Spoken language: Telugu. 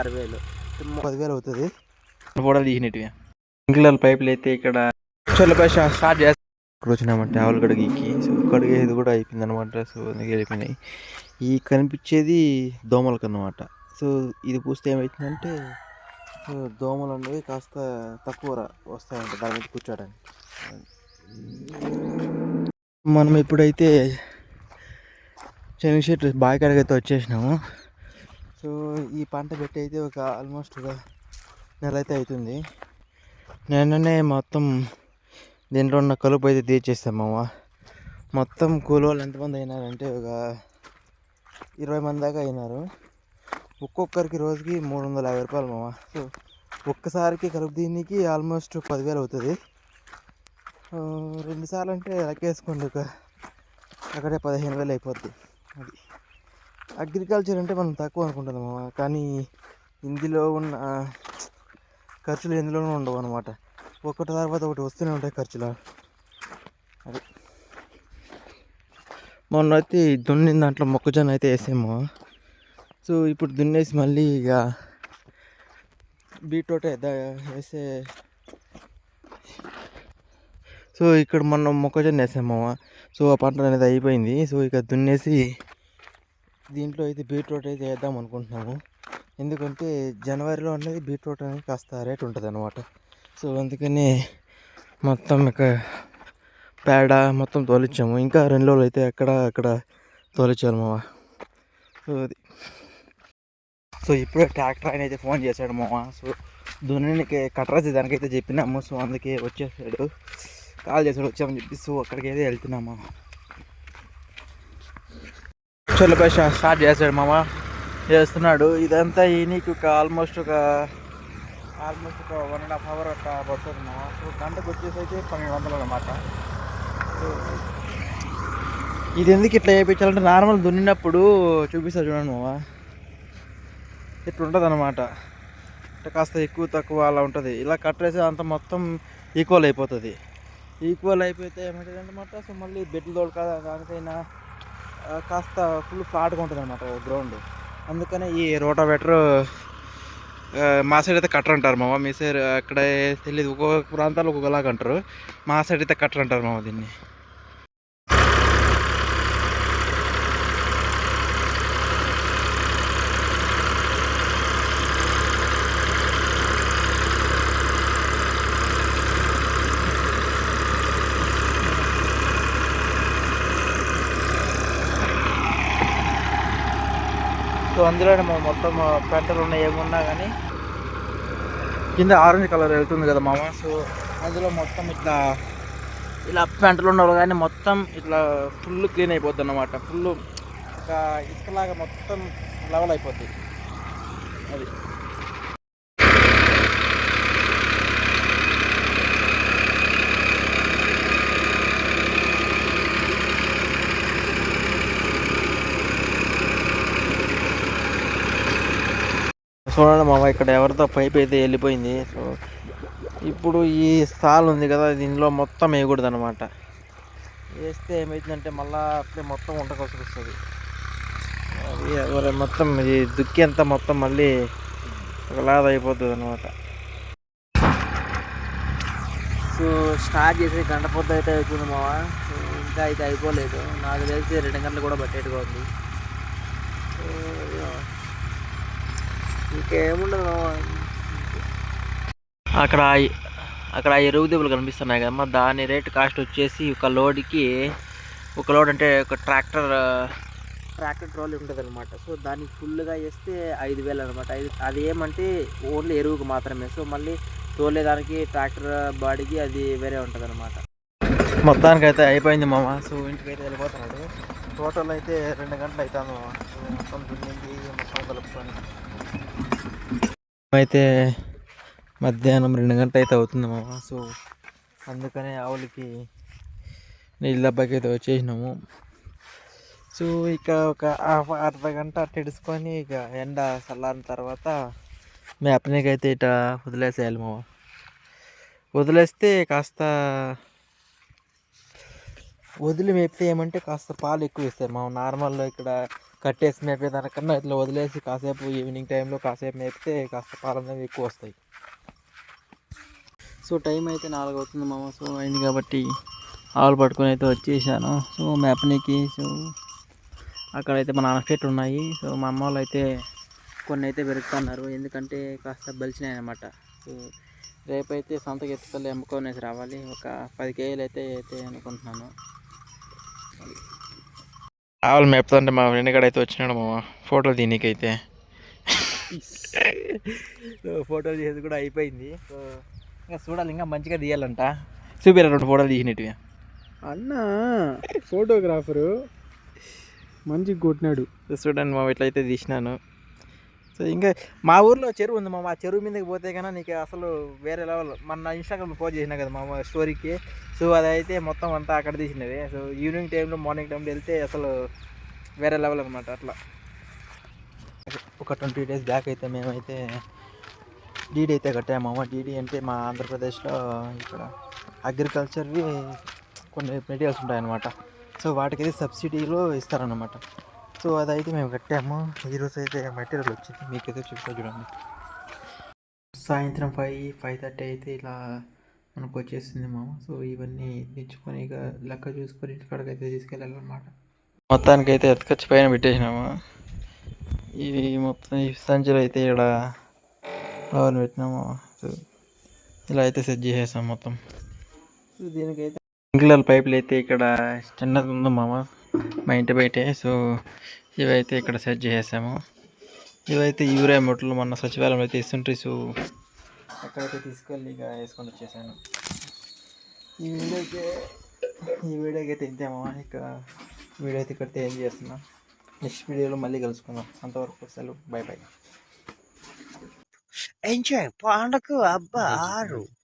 ఆరు వేలు. పదివేలు అవుతుంది ఫోటోలు తీసినట్టుగా. స్ప్రింక్లర్ పైపులు అయితే ఇక్కడ చల్లపై స్టార్ట్ చేస్తాం ఇక్కడ వచ్చినామంటే ఆవులు కడిగికి సో కడిగే ఇది కూడా అయిపోయింది అనమాట సో అందుకే వెళ్ళిపోయినాయి ఈ కనిపించేది దోమలకు అన్నమాట. సో ఇది పూస్తే ఏమవుతుందంటే సో దోమలు అనేవి కాస్త తక్కువ వస్తాయంట దాని మీద కూర్చోడానికి. మనం ఇప్పుడైతే చెట్టు బావి కాడికి అయితే వచ్చేసినాము. సో ఈ పంట పెట్టి అయితే ఒక ఆల్మోస్ట్ ఒక నెల అయితే అవుతుంది నిన్ననే మొత్తం దీంట్లో ఉన్న కలుపు అయితే తీర్చేస్తాం మామ. మొత్తం కూలోళ్ళు ఎంతమంది అయినారంటే ఒక ఇరవై మంది దాకా అయినారు. ఒక్కొక్కరికి రోజుకి మూడు వందల యాభై రూపాయలు మామ. సో ఒక్కసారికి కలుపు దీనికి ఆల్మోస్ట్ పదివేలు అవుతుంది. రెండుసార్లు అంటే లెక్కేసుకోండి ఒక అక్కడే పదిహేను వేలు అయిపోద్ది. అది. అగ్రికల్చర్ అంటే మనం తక్కువ అనుకుంటున్నాం కానీ ఇందులో ఉన్న ఖర్చులు ఎందులోనూ ఉండవు అనమాట ఒకటి తర్వాత ఒకటి వస్తూనే ఉంటాయి ఖర్చులు. అది. మొన్న అయితే దున్నిన దాంట్లో మొక్కజొన్న అయితే వేసాము సో ఇప్పుడు దున్నేసి మళ్ళీ ఇక బీట్రూట్ వేసే సో ఇక్కడ మొన్న మొక్కజొన్న వేసాము సో ఆ పంట అనేది అయిపోయింది. సో ఇక దున్నేసి దీంట్లో అయితే బీట్రూట్ అయితే వేద్దాం అనుకుంటున్నాము. ఎందుకంటే జనవరిలో అనేది బీట్రూట్ అనేది కాస్త రేట్ ఉంటుంది అనమాట సో అందుకని మొత్తం ఇక పేడ మొత్తం తోలిచ్చాము. ఇంకా రెండు రోజులు అయితే అక్కడ అక్కడ తోలిచ్చారు మావా. సో అది. సో ఇప్పుడే ట్రాక్టర్ ఆయన అయితే ఫోన్ చేశాడు మావా. సో దున్నికి కట్టరాసి దానికైతే చెప్పినాము. సో అందుకే వచ్చేసాడు. కాల్ చేశాడు వచ్చామని చెప్పి. సో అక్కడికి అయితే వెళ్తున్నాము చల్లపై స్టార్ట్ చేశాడు మామ. చేస్తున్నాడు. ఇదంతా ఈయనకి నీకు ఒక ఆల్మోస్ట్ ఒక ఆల్మోస్ట్ ఒక వన్ అండ్ హాఫ్ అవర్ అట్లా పడుతుంది మామ. సో గంటకు వచ్చేసి పన్నెండు వందలు అనమాట ఇది ఎందుకు ఇట్లా చేయించాలంటే నార్మల్ దున్నినప్పుడు చూపిస్తా చూడండి మామ. ఇట్లా ఉంటుంది అనమాట అంటే కాస్త ఎక్కువ తక్కువ అలా ఉంటుంది. ఇలా కట్టేసి అంత మొత్తం ఈక్వల్ అయిపోతుంది. ఈక్వల్ అయిపోతే ఏమంటుంది అనమాట సో మళ్ళీ బెడ్లు తోడుకా దానికైనా కాస్త ఫుల్ ఫ్లాట్గా ఉంటుంది అనమాట గ్రౌండ్. అందుకనే ఈ రోటావేటర్ మా సైడ్ అయితే కట్టర్ అంటారు మామ. మీ సైడ్ అక్కడ తెలియదు ఒక్కొక్క ప్రాంతాలు ఒక్కొక్కలాగా అంటారు. మా సైడ్ అయితే కట్టర్ అంటారు మామ దీన్ని. సో అందులోనే మొత్తం పెంటలు ఉన్నాయి ఏమున్నా కానీ కింద ఆరెంజ్ కలర్ వెళ్తుంది కదా మామ. సో అందులో మొత్తం ఇట్లా ఇలా పెంటలు ఉండవు కానీ మొత్తం ఇట్లా ఫుల్ క్లీన్ అయిపోద్ది అన్నమాట. ఫుల్ ఒక ఇసుకలాగా మొత్తం లెవెల్ అయిపోద్ది. అది. చూడండి మామ ఇక్కడ ఎవరితో పైప్ అయితే వెళ్ళిపోయింది. సో ఇప్పుడు ఈ స్థాల్ ఉంది కదా దీనిలో మొత్తం వేయకూడదు అనమాట వేస్తే ఏమవుతుందంటే మళ్ళా అప్పుడే మొత్తం ఉండకొలసి వస్తుంది అది మొత్తం ఈ దుక్కి అంతా మొత్తం మళ్ళీ ఒకలాగా అయిపోతుంది అనమాట సో స్టార్ట్ చేసి గంట పొద్దు అయితే అవుతుంది మామ. ఇంకా అయితే అయిపోలేదు. నాకు తెలిసి రెండు గంటలు కూడా పట్టేట్టుగా ఉంది సో, ఇక ఇంకేముండదు అక్కడ అక్కడ ఎరువు దిబ్బలు కనిపిస్తున్నాయి కదమ్మా. దాని రేట్ కాస్ట్ వచ్చేసి ఒక లోడ్కి ఒక లోడ్ అంటే ఒక ట్రాక్టర్ ట్రాక్టర్ ట్రాలీ ఉంటుంది అనమాట సో దానికి ఫుల్గా వేస్తే ఐదు వేలు అనమాట అది ఏమంటే ఓన్లీ ఎరువుకు మాత్రమే. సో మళ్ళీ తోలేదానికి ట్రాక్టర్ బాడీకి అది వేరే ఉంటుంది అనమాట మొత్తానికి అయితే అయిపోయింది మామ. సో ఇంటికి అయితే వెళ్ళిపోతున్నాడు. టోటల్ అయితే రెండు గంటలు సో మొత్తం దున్నింది మొత్తం కలుపుకొని. అయితే మధ్యాహ్నం రెండు గంటలు అయితే అవుతుంది మామ. సో అందుకనే ఆవులకి నీళ్ళ డబ్బాకి అయితే వచ్చేసినాము. సో ఇక ఒక అర్ధ గంట అట్ట ఇడుచుకొని ఇక ఎండ చల్లారిన తర్వాత మేపనీకి అయితే ఇట వదిలేసేయాలి మామ. వదిలేస్తే కాస్త వదిలి మేపితే ఏమంటే కాస్త పాలు ఎక్కువ ఇస్తారు మా నార్మల్లో ఇక్కడ కట్టేసి మేపే దానికన్నా ఇట్లా వదిలేసి కాసేపు ఈవినింగ్ టైంలో కాసేపు మేపితే కాస్త పాలనేవి ఎక్కువ వస్తాయి. సో టైం అయితే నాలుగు అవుతుంది మామ. సో అయింది కాబట్టి ఆవులు పట్టుకొని అయితే వచ్చేసాను. సో మేపనీకి సో అక్కడైతే మా నాన్న ఉన్నాయి. సో మా అమ్మ వాళ్ళు అయితే కొన్ని అయితే పెరుగుతున్నారు. ఎందుకంటే కాస్త బలిచినాయి అనమాట సో రేపైతే సొంతకి ఎత్తుకెళ్ళి అమ్ముకొనేసి రావాలి. ఒక పది కేజీలు అయితే అయితే అనుకుంటున్నాను. ఆవులు మేపుతుంటే మా ఫ్రెండ్ కాడ అయితే వచ్చినాడు మామ. ఫోటోలు దీనికైతే ఫోటోలు చేసి కూడా అయిపోయింది. ఇంకా చూడాలి ఇంకా మంచిగా తీయాలంట. చూపిరా రెండు ఫోటోలు తీసినట్టువి అన్న ఫోటోగ్రాఫరు మంచిగా కొట్టినాడు. చూడండి మా ఇట్లయితే తీసినాను. సో ఇంకా మా ఊర్లో చెరువు ఉంది మామ. ఆ చెరువు మీదకి పోతే కన్నా నీకు అసలు వేరే లెవెల్. మన ఇన్స్టాగ్రామ్ పోస్ట్ చేసినా కదా మామ స్టోరీకి. సో అదైతే మొత్తం అంతా అక్కడ తీసినవి. సో ఈవినింగ్ టైంలో మార్నింగ్ టైంలో వెళ్తే అసలు వేరే లెవెల్ అనమాట అట్లా. ఒక ట్వంటీ డేస్ బ్యాక్ అయితే మేమైతే డీడీ అయితే కట్టాము మామ. డీడీ అంటే మా ఆంధ్రప్రదేశ్లో ఇక్కడ అగ్రికల్చర్వి కొన్ని మెటీరియల్స్ ఉంటాయన్నమాట. సో వాటికైతే సబ్సిడీలో ఇస్తారన్నమాట. సో అదైతే మేము కట్టాము. ఈరోజు అయితే మెటీరియల్ వచ్చింది. మీకైతే చూస్తా చూడండి. సాయంత్రం ఫైవ్ ఫైవ్ థర్టీ అయితే ఇలా మనకు వచ్చేసింది మామ. సో ఇవన్నీ తెచ్చుకొని ఇక లెక్క చూసుకొని ఇంటికాడకైతే తీసుకెళ్ళాలన్నమాట. మొత్తానికైతే ఎత్తుకొచ్చి పైన పెట్టేసినాము. ఇవి మొత్తం ఈ సంచులు అయితే ఇక్కడ ఫ్లవర్ పెట్టినాము. సో ఇలా అయితే సెట్ చేసేసాం మొత్తం. సో దీనికైతే స్ప్రింక్లర్ పైపులు అయితే ఇక్కడ చిన్నది ఉంది మామ. మా ఇంటి బయటే. సో ఇవైతే ఇక్కడ సెట్ చేసేసాము. ఇవైతే యూరియా మొట్టలు మొన్న సచివాలయంలో అయితే ఇస్తుంటే సో అక్కడైతే తీసుకెళ్ళి ఇక వేసుకొని వచ్చేసాను. ఈ వీడియోకి ఈ వీడియోకి అయితే ఇంతేమో ఇక వీడియో అయితే ఇక్కడ ఏం చేస్తున్నా. నెక్స్ట్ వీడియోలో మళ్ళీ కలుసుకుందాం. అంతవరకు సెలవు. Bye bye. ఎంజాయ్. పండగ అబ్బా ఆరు.